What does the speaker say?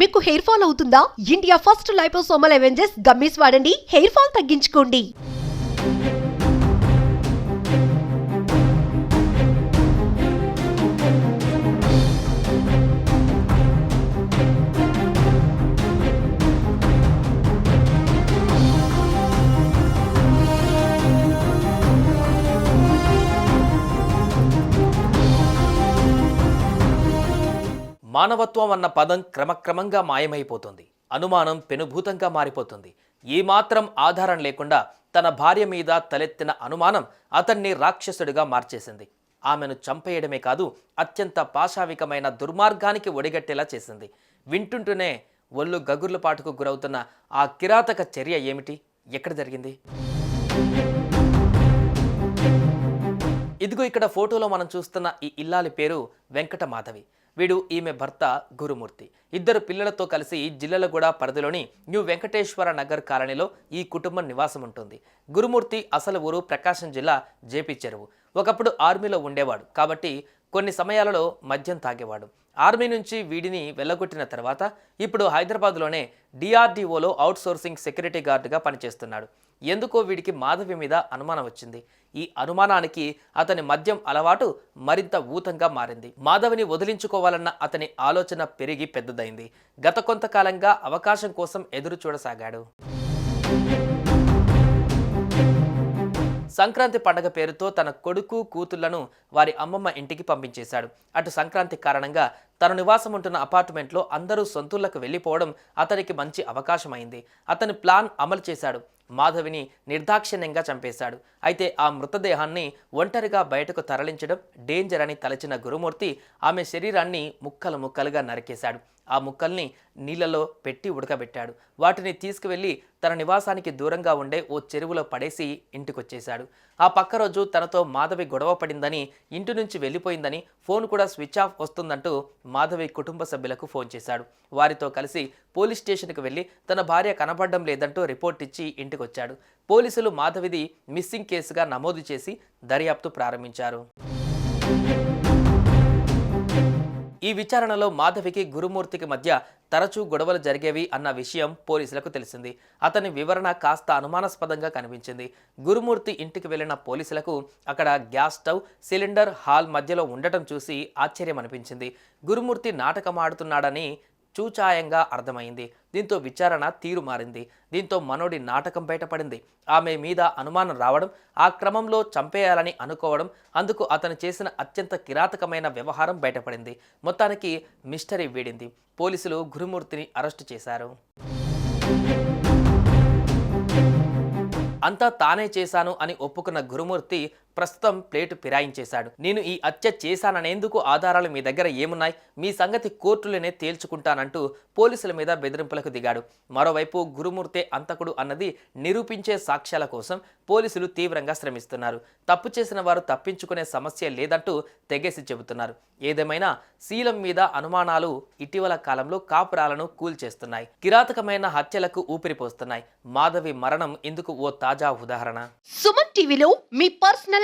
మీకు hair fall అవుతుందా? India first liposomal అవెంజెస్ గమ్మీస్ వాడండి. హెయిర్ ఫాల్ తగ్గించుకోండి. మానవత్వం అన్న పదం క్రమక్రమంగా మాయమైపోతుంది. అనుమానం పెనుభూతంగా మారిపోతుంది. ఏమాత్రం ఆధారం లేకుండా తన భార్య మీద తలెత్తిన అనుమానం అతన్ని రాక్షసుడిగా మార్చేసింది. ఆమెను చంపేయడమే కాదు అత్యంత పాశావికమైన దుర్మార్గానికి ఒడిగట్టేలా చేసింది. వింటుంటూనే ఒళ్ళు గగుర్ల పాటుకు గురవుతున్న ఆ కిరాతక చర్య ఏమిటి? ఎక్కడ జరిగింది? ఇదిగో ఇక్కడ ఫోటోలో మనం చూస్తున్న ఈ ఇల్లాలి పేరు వెంకట మాధవి వీడు ఈమె భర్త గురుమూర్తి. ఇద్దరు పిల్లలతో కలిసి జిల్లలగూడ పరిధిలోని న్యూ వెంకటేశ్వర నగర్ కాలనీలో ఈ కుటుంబం నివాసం ఉంటుంది గురుమూర్తి అసలు ఊరు ప్రకాశం జిల్లా జేపీ చెరువు. ఒకప్పుడు ఆర్మీలో ఉండేవాడు. కాబట్టి కొన్ని సమయాలలో మద్యం తాగేవాడు. ఆర్మీ నుంచి వీడిని వెళ్ళగొట్టిన తర్వాత ఇప్పుడు హైదరాబాద్లోనే డిఆర్డీఓలో అవుట్సోర్సింగ్ సెక్యూరిటీ గార్డుగా పనిచేస్తున్నాడు. ఎందుకో వీడికి మాధవి మీద అనుమానం వచ్చింది. ఈ అనుమానానికి అతని మద్యం అలవాటు మరింత ఊతంగా మారింది. మాధవిని వదిలించుకోవాలన్న అతని ఆలోచన పెరిగి పెద్దదైంది. గత కొంతకాలంగా అవకాశం కోసం ఎదురు చూడసాగాడు. సంక్రాంతి పండగ పేరుతో తన కొడుకు కూతుళ్ళను వారి అమ్మమ్మ ఇంటికి పంపించేశాడు. అటు సంక్రాంతి కారణంగా తన నివాసం ఉంటున్న అపార్ట్మెంట్లో అందరూ సొంతులకు వెళ్ళిపోవడం అతనికి మంచి అవకాశమైంది. అతని ప్లాన్ అమలు చేశాడు. మాధవిని నిర్దాక్షిణ్యంగా చంపేశాడు. అయితే ఆ మృతదేహాన్ని ఒంటరిగా బయటకు తరలించడం డేంజర్ అని తలచిన గురుమూర్తి ఆమె శరీరాన్ని ముక్కలు ముక్కలుగా నరికేశాడు. ఆ ముక్కల్ని నీళ్ళలో పెట్టి ఉడకబెట్టాడు. వాటిని తీసుకువెళ్ళి తన నివాసానికి దూరంగా ఉండే ఓ చెరువులో పడేసి ఇంటికొచ్చేశాడు. ఆ పక్క రోజు తనతో మాధవి గొడవ పడిందని ఇంటి నుంచి వెళ్ళిపోయిందని ఫోన్ కూడా స్విచ్ ఆఫ్ వస్తుందంటూ మాధవి కుటుంబ సభ్యులకు ఫోన్ చేశాడు. వారితో కలిసి పోలీస్ స్టేషన్కు వెళ్ళి తన భార్య కనపడడం లేదంటూ రిపోర్ట్ ఇచ్చి ఇంటికొచ్చాడు. పోలీసులు మాధవిది మిస్సింగ్ కేసుగా నమోదు చేసి దర్యాప్తు ప్రారంభించారు. ఈ విచారణలో మాధవికి గురుమూర్తికి మధ్య తరచూ గొడవలు జరిగేవి అన్న విషయం పోలీసులకు తెలిసింది. అతని వివరణ కాస్త అనుమానాస్పదంగా కనిపించింది. గురుమూర్తి ఇంటికి వెళ్ళిన పోలీసులకు అక్కడ గ్యాస్ స్టవ్ సిలిండర్ హాల్ మధ్యలో ఉండటం చూసి ఆశ్చర్యం అనిపించింది గురుమూర్తి నాటకం ఆడుతున్నాడని చూచాయంగా అర్థమైంది. దీంతో విచారణ తీరు మారింది. దీంతో మనోడి నాటకం బయటపడింది. ఆమె మీద అనుమానం రావడం ఆ క్రమంలో చంపేయాలని అనుకోవడం అందుకు అతను చేసిన అత్యంత కిరాతకమైన వ్యవహారం బయటపడింది. మొత్తానికి మిస్టరీ వీడింది. పోలీసులు గురుమూర్తిని అరెస్టు చేశారు. అంతా తానే చేశాను అని ఒప్పుకున్న గురుమూర్తి ప్రస్తుతం ప్లేటు ఫిరాయించేశాడు. నేను ఈ హత్య చేశాననేందుకు ఆధారాలు మీ దగ్గర ఏమున్నాయి? మీ సంగతి కోర్టులోనే తేల్చుకుంటానంటూ పోలీసుల మీద బెదిరింపులకు దిగాడు. మరోవైపు గురుమూర్తే అంతకుడు అన్నది నిరూపించే సాక్ష్యాల కోసం పోలీసులు తీవ్రంగా శ్రమిస్తున్నారు. తప్పు చేసిన వారు తప్పించుకునే సమస్య లేదంటూ తెగేసి చెబుతున్నారు. ఏదేమైనా శీలం మీద అనుమానాలు ఇటీవల కాలంలో కాపురాలను కూల్చేస్తున్నాయి. కిరాతకమైన హత్యలకు ఊపిరిపోస్తున్నాయి. మాధవి మరణం ఇందుకు ఓ తాజా ఉదాహరణ. సుమన్ టీవీలో మీ personal